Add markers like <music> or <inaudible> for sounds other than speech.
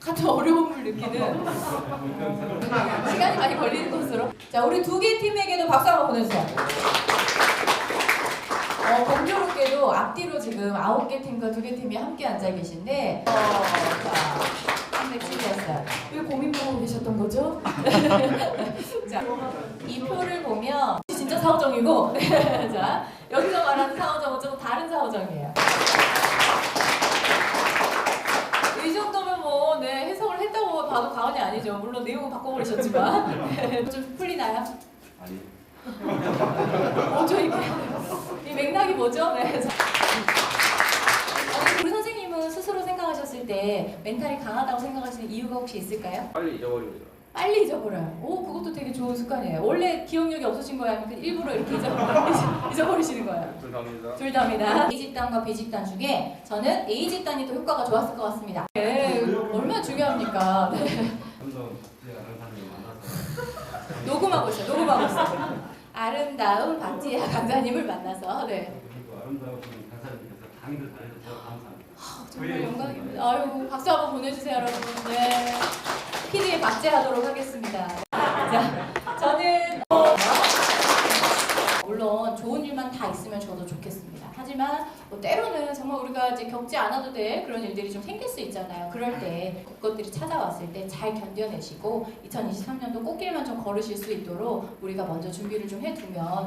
같은 어려움을 느끼는 시간이 많이 걸리는 것으로. 자, 우리 두 개 팀에게도 박수 한번 보내주세요. 어, 공교롭게도 앞뒤로 지금 아홉 개 팀과 두 개 팀이 함께 앉아 계신데, 어, 자, 한대팀이었어요. 왜 고민하고 계셨던 거죠? <laughs> 자, 이 표를 보면 진짜 사오정이고, <laughs> 자, 여기서 말하는 사오정은 좀 다른 사오정이에요. 이 정도면 뭐, 네, 해석을 했다고 봐도 과언이 아니죠. 물론 내용은 바꿔버리셨지만. <laughs> 좀 풀리나요? 아니 <laughs> 뭐죠 이게? 이 맥락이 뭐죠? 네. 우리 선생님은 스스로 생각하셨을 때 멘탈이 강하다고 생각하시는 이유가 혹시 있을까요? 빨리 잊어버립니다. 빨리 잊어버려요. 오, 그것도 되게 좋은 습관이에요. 원래 기억력이 없으신 거예요? 아니면 그 일부러 이렇게 잊어, 잊어버리시는 거예요? 감사합니다. 둘 다입니다. A 집단과 B 집단 중에 저는 A 집단이 더 효과가 좋았을 것 같습니다. 중요합니까? 네. 이제 아는 사람이 만나서 녹음하고 있어요. 녹음하고 있어요. 아름다운 박지아 강사님을 만나서 네. 그리고 아름다운 강사님께서 강의를 잘해주셔서 감사합니다. 아, 정말 영광입니다. 아유, 박수 한번 보내주세요, 여러분. 네. PD에 박제하도록 하겠습니다. 자, 저는 어, 물론 일만 다 있으면 저도 좋겠습니다. 하지만 뭐 때로는 정말 우리가 이제 겪지 않아도 될 그런 일들이 좀 생길 수 있잖아요. 그럴 때 그것들이 찾아왔을 때 잘 견뎌내시고 2023년도 꽃길만 좀 걸으실 수 있도록 우리가 먼저 준비를 좀 해두면. 어,